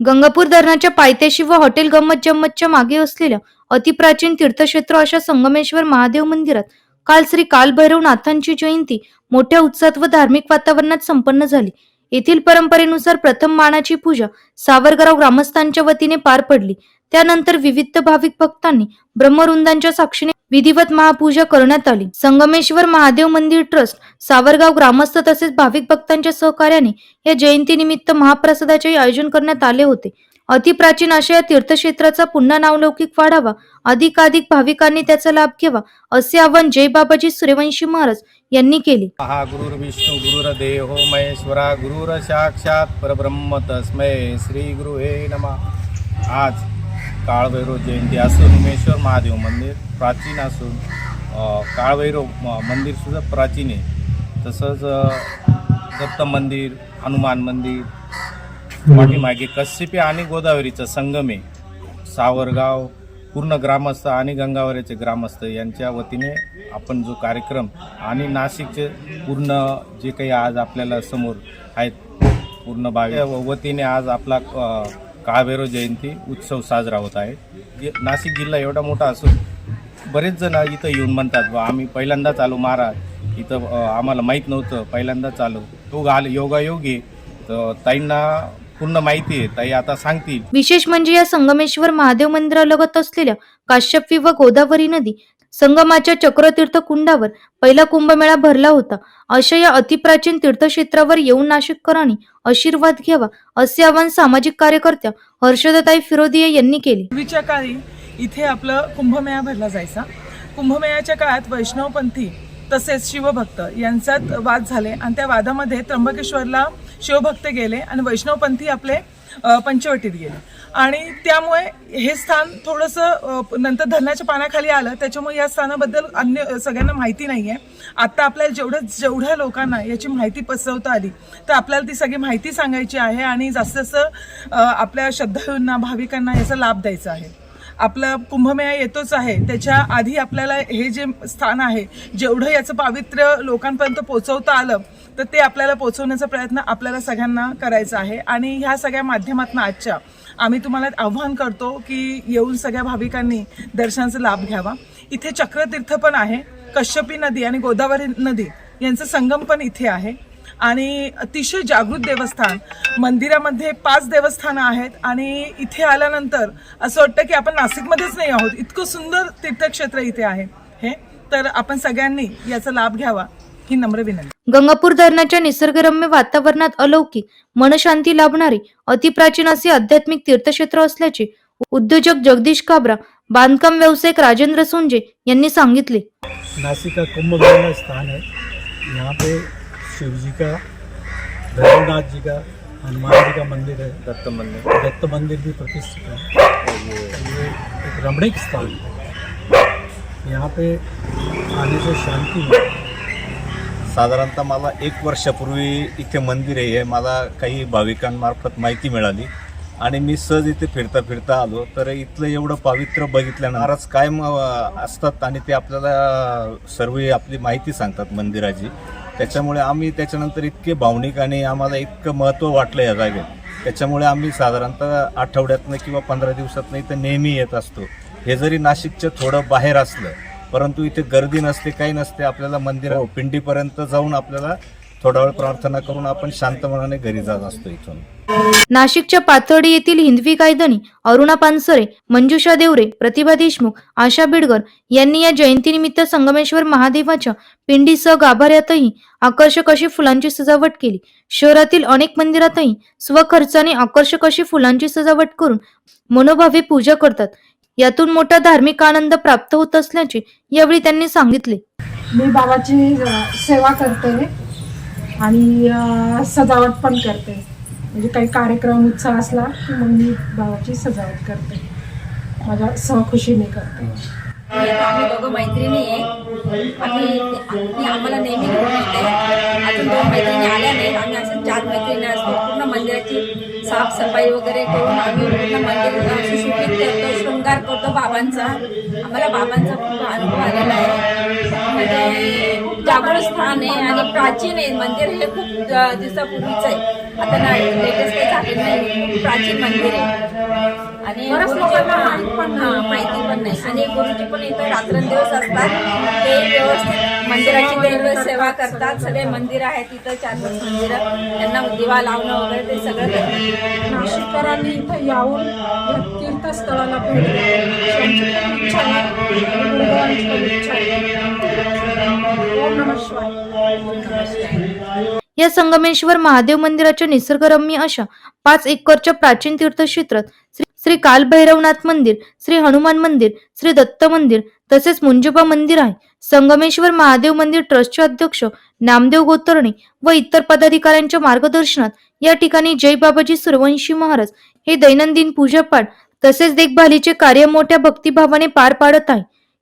गंगापूर धरणाच्या पायथ्याशी व हॉटेल गंमत जम्मतच्या मागे असलेल्या अतिप्राचीन तीर्थक्षेत्र अशा संगमेश्वर महादेव मंदिरात काल श्री कालभैरवनाथांची जयंती मोठ्या उत्साहात व धार्मिक वातावरणात संपन्न झाली. येथील परंपरेनुसार प्रथम मानाची पूजा सावरगाव ग्रामस्थांच्या वतीने पार पडली. त्यानंतर विविध भाविक भक्तांनी ब्रह्मवृंदांच्या साक्षीने विधिवत महापूजा करण्यात आली. संगमेश्वर महादेव मंदिर ट्रस्ट सावरगाव ग्रामस्थ तसेच भाविक भक्तांच्या सहकार्याने या जयंतीनिमित्त महाप्रसादाचे आयोजन करण्यात आले होते. अतिप्राचीन अशा या तीर्थक्षेत्राचा पुन्हा नावलौकिक वाढावा. अधिकाधिक भाविकांनी त्याचा लाभ घ्यावा असे आवाहन जय बाबाजी सूर्यवंशी महाराज यांनी केले. हा गुरुर देहो महेश्वरा गुरुर साक्षात परब्रह्म तस्मय श्री गुरु हे नमा. आज काळभैरव जयंती असून उमेश्वर महादेव मंदिर प्राचीन असून काळभैरव म- मंदिरसुद्धा प्राचीन आहे. तसंच दत्त मंदिर हनुमान मंदिर पाठीमागे कश्यपी आणि गोदावरीचं संगम आहे सावरगाव पूर्ण ग्रामस्थ आणि गंगावरीचे ग्रामस्थ यांच्या वतीने आपण जो कार्यक्रम आणि नाशिकचे पूर्ण जे काही आज आपल्याला समोर आहेत पूर्ण भावी वतीने आज आपला अ, काळभैरव जयंती उत्सव साजरा होत आहे. नाशिक जिल्हा एवढा मोठा असून बरेच जण इथं येऊन म्हणतात बा आम्ही पहिल्यांदाच आलो महाराज इथं आम्हाला माहीत नव्हतं पहिल्यांदाच आलो. योग घाल योगायोगी तर ताईंना पूर्ण माहिती आहे. ताई आता सांगतील. विशेष म्हणजे या संगमेश्वर महादेव मंदिरालगत असलेल्या काश्यपी व गोदावरी नदी संगमाच्या चक्रतीर्थ कुंडावर पहिला कुंभमेळा भरला होता. अशा या अतिप्राचीन तीर्थक्षेत्रावर येऊन नाशिककरांनी आशीर्वाद घ्यावा असे आवाहन सामाजिक कार्यकर्त्या हर्षदताई फिरोदिये यांनी केले. पूर्वीच्या काळी इथे आपलं कुंभमेळा भरला जायचा. कुंभमेळ्याच्या काळात वैष्णवपंथी तसेच शिवभक्त यांच्यात वाद झाले आणि त्या वादामध्ये त्र्यंबकेश्वरला शिवभक्त गेले आणि वैष्णवपंथी आपले पंचवटीत गेले. आणि त्यामुळे हे स्थान थोडंसं नंतर धरणाच्या पाण्याखाली आलं. त्याच्यामुळे या स्थानाबद्दल अन्य सगळ्यांना माहिती नाही आहे आत्ता आपल्याला जेवढं जेवढ्या लोकांना याची माहिती पसरवता आली तर आपल्याला ती सगळी माहिती सांगायची आहे आणि जास्त जास्त आपल्या श्रद्धाळूंना भाविकांना याचा लाभ द्यायचा आहे. आपला कुंभमेळा येतोच आहे. त्याच्या आधी आपल्याला हे जे स्थान आहे जेवढं याचं पावित्र्य लोकांपर्यंत पोचवता आलं तर ते आपल्याला पोचवण्याचा प्रयत्न आपल्याला सगळ्यांना करायचा आहे. आणि ह्या सगळ्या माध्यमातून आजच्या आम्ही तुम्हाला आव्हान करतो की येऊन सगळ्या भाविकांनी दर्शनाचा लाभ घ्यावा. इथे चक्रतीर्थ पण आहे कश्यपी नदी आणि गोदावरी नदी यांचं संगम पण इथे आहे. आणि अतिशय जागृत देवस्थान. मंदिरामध्ये पाच देवस्थानं आहेत आणि इथे आल्यानंतर असं वाटतं की आपण नाशिकमध्येच नाही आहोत. इतकं सुंदर तीर्थक्षेत्र इथे आहे. हे? तर आपण सगळ्यांनी याचा लाभ घ्यावा. ही नम्र विनंती. गंगापूर धरणाच्या निसर्गरम्य वातावरणात अलौकिक मनशांती लाभणारे अतिप्राचीन असे आध्यात्मिक तीर्थक्षेत्र असल्याचे उद्योजक जगदीश काबरा बांधकाम व्यावसायिक राजेंद्र सोंजे यांनी सांगितले. नासिक का कुंभ स्थान है यहाँ पे शिव जी का भैरवनाथ जी का हनुमान जी का मंदिर है। दत्त मंदिर। दत्त मंदिर भी प्रतिष्ठित है। ये एक रमणीक स्थान है। यहाँ पे आने से शांति है। साधारणतः मला एक वर्षापूर्वी इथे मंदिर आहे हे मला काही भाविकांमार्फत माहिती मिळाली. आणि मी सहज इथे फिरता फिरता आलो. तर इथलं एवढं पावित्र्य बघितल्यानं महाराज कायम असतात आणि ते आपल्याला सर्व आपली माहिती सांगतात मंदिराची. त्याच्यामुळे आम्ही त्याच्यानंतर इतके भावनिक आणि आम्हाला इतकं महत्त्व वाटलं या जागेत. त्याच्यामुळे आम्ही साधारणतः आठवड्यातनं किंवा पंधरा दिवसातनं इथं नेहमी येत असतो. हे जरी नाशिकच्या थोडं बाहेर असलं परंतु इथे गर्दी नसते काही नसते आपल्याला मंदिर पिंडीपर्यंत जाऊन आपल्याला थोडा वेळ प्रार्थना करून आपण शांत मनाने घरी जात असतो इथून. नाशिकच्या पाथर्डी येथील हिंदवी कायदनी अरुणा पानसरे मंजुषा देवरे प्रतिभा देशमुख आशा बिडकर यांनी या जयंतीनिमित्त संगमेश्वर महादेवाच्या पिंडीसह गाभाऱ्यातही आकर्षक अशी फुलांची सजावट केली. शहरातील अनेक मंदिरातही स्वखर्चाने आकर्षक अशी फुलांची सजावट करून मनोभावे पूजा करतात. यातून मोठा धार्मिक आनंद प्राप्त होत असल्याचे यावेळी त्यांनी सांगितले. मी बाबाची अ, सेवा करते. आणि सजावट पण करते. म्हणजे काही कार्यक्रम उत्सव असला की मग मी भावाची सजावट करते. माझ्या सहखुशीने करते. आम्ही दोघं मैत्रिणी आहे. आम्ही ती आम्हाला नेहमी अजून दोन मैत्रिणी आल्या नाही. आम्ही असं चार मैत्रिणी असतो. पूर्ण मंदिराची साफसफाई वगैरे करून आम्ही पूर्ण मंदिर सुपीत करतो शृंगार करतो बाबांचा. आम्हाला बाबांचा खूप अनुभव आलेला आहे. म्हणजे जागृत स्थान आहे आणि प्राचीन आहे. मंदिर हे खूप दिवसापूर्वीच आहे. आता नाही लेटेस्ट काही झालेलं नाही. प्राचीन मंदिर आहे. आणि गुरुजी पण हा, माहिती पण नाही. आणि गुरुजी पण इथं रात्रंदिवस असतात. ते व्यवस्थित मंदिराची देव सेवा करतात. सगळे मंदिर आहेत इथं चार पाच मंदिर. त्यांना दिवा लावणं वगैरे ते सगळं करतात. नाशिककरांनी इथं यावून या तीर्थस्थळाला भेट द्यावी इच्छा आहे. या संगमेश्वर महादेव मंदिराच्या निसर्गरम्य अशा पाच एकरच्या प्राचीन तीर्थक्षेत्रात श्री श्री कालभैरवनाथ मंदिर श्री हनुमान मंदिर श्री दत्त मंदिर तसेच मुंजोबा मंदिर आहे. संगमेश्वर महादेव मंदिर ट्रस्टचे अध्यक्ष नामदेव गोतरणे व इतर पदाधिकाऱ्यांच्या मार्गदर्शनात या ठिकाणी जय बाबाजी सूर्यवंशी महाराज हे दैनंदिन पूजापाठ तसेच देखभालीचे कार्य मोठ्या भक्तिभावाने पार पाडत आहे.